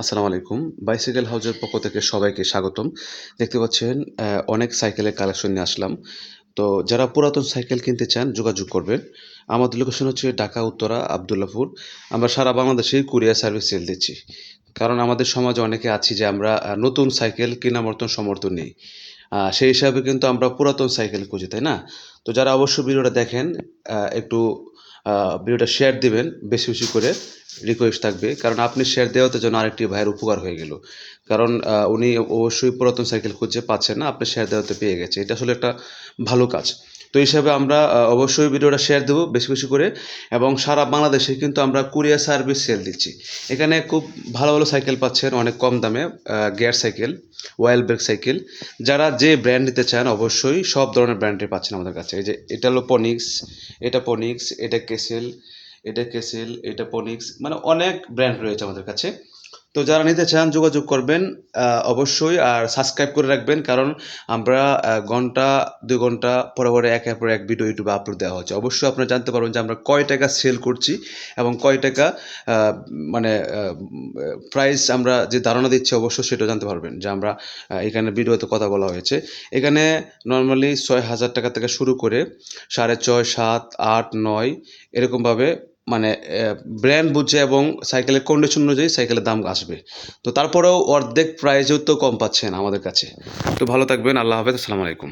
আসসালামু আলাইকুম। বাইসাইকেল হাউজের পক্ষ থেকে সবাইকে স্বাগতম। দেখতে পাচ্ছেন অনেক সাইকেলের কালেকশন নিয়ে আসলাম। তো যারা পুরাতন সাইকেল কিনতে চান, যোগাযোগ করবেন। আমাদের লোকেশন হচ্ছে ঢাকা, উত্তরা, আবদুল্লাপুর। আমরা সারা বাংলাদেশেই কুরিয়ার সার্ভিস সেল দিচ্ছি। কারণ আমাদের সমাজে অনেকে আছি যে আমরা নতুন সাইকেল কেনা মতন সমর্থন নেই। সেই হিসাবে কিন্তু আমরা পুরাতন সাইকেল খুঁজি, তাই না? তো যারা অবশ্যই ভিডিওটা দেখেন একটু ভিডিওটা শেয়ার দিবেন, বেশি বেশি করে রিকোয়েস্ট থাকবে। কারণ আপনি শেয়ার দেওয়াতে যেন আরেকটি ভাইয়ের উপকার হয়ে গেল। কারণ উনি অবশ্যই পুরাতন সাইকেল খুঁজে পাচ্ছেন না, আপনি শেয়ার দেওয়াতে পেয়ে গেছে। এটা আসলে একটা ভালো কাজ। তো হিসাবে আমরা অবশ্যই ভিডিওটা শেয়ার দেবো বেশি বেশি করে এবং সারা বাংলাদেশে কিন্তু আমরা কুরিয়ার সার্ভিস সেল দিচ্ছি। এখানে খুব ভালো ভালো সাইকেল পাচ্ছেন, অনেক কম দামে gear cycle oil brake cycle যারা যে ব্র্যান্ড নিতে চান অবশ্যই সব ধরনের ব্র্যান্ডের পাচ্ছেন আমাদের কাছে। এই যে এটা হলো পনিক্স এটা পনিক্স এটা কেসেল এটা কেসেল এটা পনিক্স মানে অনেক ব্র্যান্ড রয়েছে আমাদের কাছে। তো যারা নিতে চান যোগাযোগ করবেন অবশ্যই আর সাবস্ক্রাইব করে রাখবেন, কারণ আমরা ঘণ্টা, দুই ঘণ্টা পরে পরে একের পর এক ভিডিও ইউটিউবে আপলোড দেওয়া হচ্ছে। অবশ্যই আপনারা জানতে পারবেন যে আমরা কয় টাকা সেল করছি এবং কয় টাকা মানে প্রাইস আমরা যে ধারণা দিচ্ছি অবশ্যই সেটাও জানতে পারবেন যে আমরা এখানে ভিডিওতে কথা বলা হয়েছে। এখানে নর্মালি ছয় হাজার টাকা থেকে শুরু করে সাড়ে ছয়, সাত, আট, নয় এরকমভাবে মানে ব্র্যান্ড বুঝে এবং সাইকেলের কন্ডিশন অনুযায়ী সাইকেলের দাম আসবে। তো তারপরেও অর্ধেক প্রাইজেও তো কম পাচ্ছেন আমাদের কাছে। তো ভালো থাকবেন, আল্লাহ হাফেজ, আসসালামু আলাইকুম।